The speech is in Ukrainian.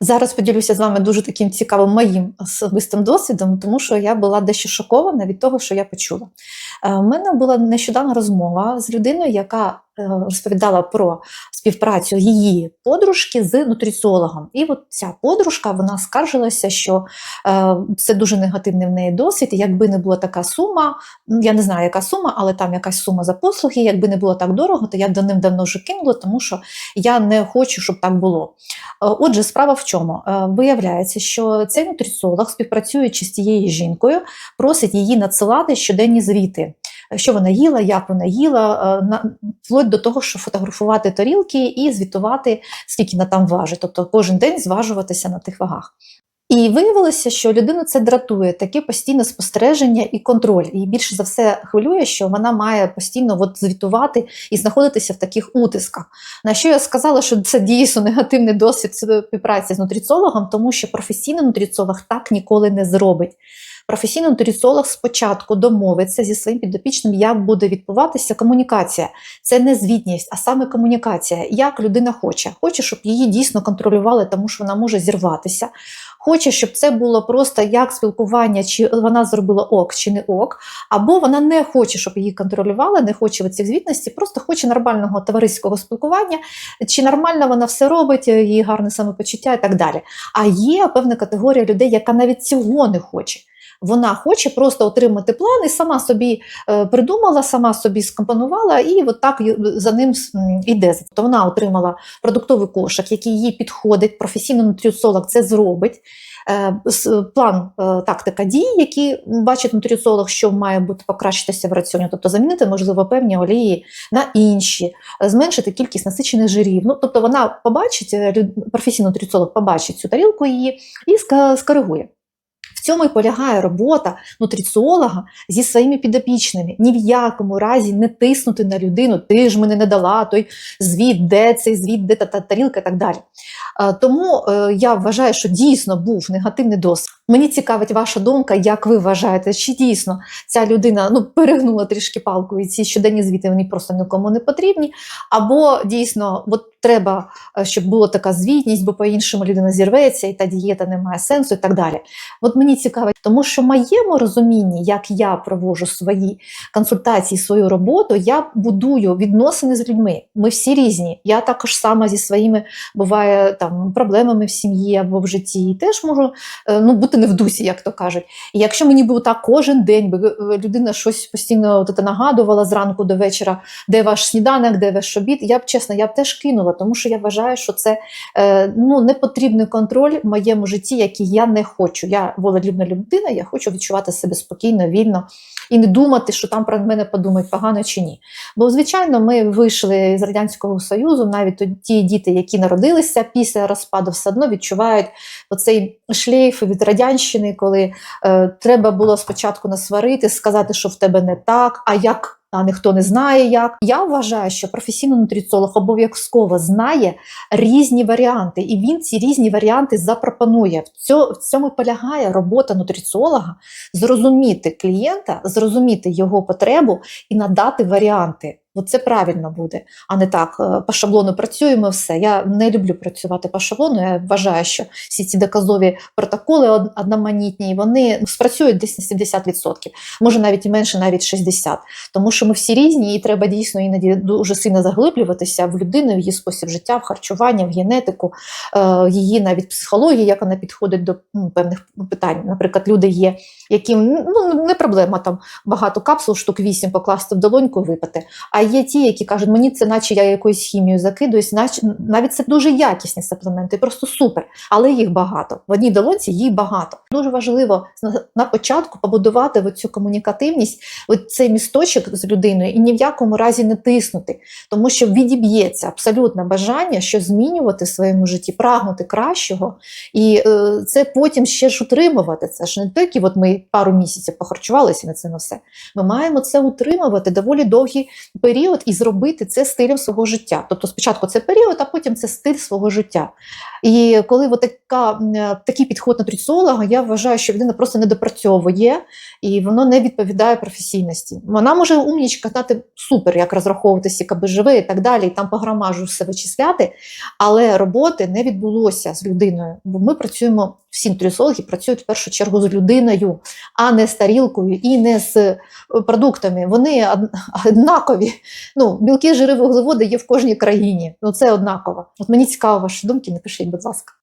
Зараз поділюся з вами дуже таким цікавим моїм особистим досвідом, тому що я була дещо шокована від того, що я почула. Е, У мене була нещодавна розмова з людиною, яка е, розповідала про співпрацю її подружки з нутриціологом. І от ця подружка вона скаржилася, що е, це дуже негативний в неї досвід. Якби не була така сума, я не знаю, яка сума, але там якась сума за послуги. Якби не було так дорого, то я б давним-давно вже кинула, тому що я не хочу, щоб так було. Е, Отже, справа в чому? Е, Виявляється, що цей нутриціолог, співпрацюючи з цією жінкою, просить її надсилати щоденні звіти. Що вона їла, як вона їла, е, вплоть до того, що фотографувати тарілки і звітувати, скільки вона там важить, тобто кожен день зважуватися на тих вагах. І виявилося, що людину це дратує таке постійне спостереження і контроль. І більше за все хвилює, що вона має постійно от звітувати і знаходитися в таких утисках. На що я сказала, що це дійсно негативний досвід співпраці з нутриціологом, тому що професійний нутриціолог так ніколи не зробить. Професійний нутриціолог спочатку домовиться зі своїм підопічним, як буде відбуватися комунікація. Це не звітність, а саме комунікація. Як людина хоче. Хоче, щоб її дійсно контролювали, тому що вона може зірватися. Хоче, щоб це було просто як спілкування, чи вона зробила ок, чи не ок, або вона не хоче, щоб її контролювали, не хоче цих звітності, просто хоче нормального товариського спілкування, чи нормально вона все робить, її гарне самопочуття і так далі. А є певна категорія людей, яка навіть цього не хоче. Вона хоче просто отримати план і сама собі е, придумала, сама собі скомпонувала, і от так за ним м, іде. Тобто вона отримала продуктовий кошик, який їй підходить. Професійний нутриціолог це зробить. Е, План е, тактика дій, які бачить нутриціолог, що має бути покращитися в раціоні, тобто замінити, можливо, певні олії на інші, е, зменшити кількість насичених жирів. Ну, тобто вона побачить, е, професійний нутриціолог побачить цю тарілку її і скоригує. В цьому і полягає робота нутриціолога зі своїми підопічними. Ні в якому разі не тиснути на людину, ти ж мені не дала той звіт, де цей звіт, де та, та тарілка і так далі. Е, Тому е, я вважаю, що дійсно був негативний досвід. Мені цікавить ваша думка, як ви вважаєте, чи дійсно ця людина ну, перегнула трішки палку, і ці щоденні звіти вони просто нікому не потрібні, або дійсно от треба, е, щоб була така звітність, бо по-іншому людина зірветься, і та дієта не має сенсу, і так далі. От мені цікаво, тому що в моєму розумінні, як я проводжу свої консультації, свою роботу, я будую відносини з людьми. Ми всі різні. Я також сама зі своїми буває там проблемами в сім'ї або в житті, і теж можу е, ну, бути не в дусі, як то кажуть. І якщо мені би так кожен день би е, людина щось постійно от, нагадувала зранку до вечора, де ваш сніданок, де ваш обід, я б чесно, я б теж кинула, тому що я вважаю, що це е, ну, непотрібний контроль в моєму житті, який я не хочу. Я волелюбна людина, я хочу відчувати себе спокійно, вільно і не думати, що там про мене подумають погано чи ні. Бо, звичайно, ми вийшли з Радянського Союзу, навіть ті діти, які народилися після розпаду, все одно відчувають оцей шлейф від радянщини, коли е, треба було спочатку насварити, сказати, що в тебе не так, а як. А ніхто не знає як. Я вважаю, що професійний нутриціолог обов'язково знає різні варіанти, і він ці різні варіанти запропонує. В цьому, полягає робота нутриціолога зрозуміти клієнта, зрозуміти його потребу і надати варіанти. От це правильно буде, а не так е, по шаблону працюємо все. Я не люблю працювати по шаблону. Я вважаю, що всі ці доказові протоколи од- одноманітні, вони спрацюють десь на 70%, може навіть і менше, навіть 60%. Тому що ми всі різні, і треба дійсно іноді дуже сильно заглиблюватися в людину, в її спосіб життя, в харчування, в генетику, е, її навіть психологію, як вона підходить до м, певних питань. Наприклад, люди є, яким ну не проблема там багато капсул, штук 8 покласти в долоньку, випити. А є ті, які кажуть, мені це наче я якоюсь хімією закидуюсь, наче навіть це дуже якісні саплементи, просто супер, але їх багато. В одній долонці їх багато. Дуже важливо на- початку побудувати цю комунікативність, цей місточок з людиною, і ні в якому разі не тиснути, тому що відіб'ється абсолютне бажання щось змінювати в своєму житті, прагнути кращого, і е, це потім ще ж утримувати. Це ж не тільки от ми пару місяців похарчувалися на це на все. Ми маємо це утримувати доволі довгий період і зробити це стилем свого життя. Тобто, спочатку це період, а потім це стиль свого життя. І коли от така, такий підход нутриціолога, я вважаю, що людина просто не допрацьовує і воно не відповідає професійності. Вона може умнічка знати супер, як розраховувати СКБЖВ і так далі, і там по грамажу все вичисляти, але роботи не відбулося з людиною. Бо ми працюємо, всі нутриціологи працюють в першу чергу з людиною, а не з тарілкою і не з е, продуктами. Вони однакові. Ну, білки, жири, вуглеводи є в кожній країні. Ну це однаково. От мені цікаво ваші думки, напишіть, будь ласка.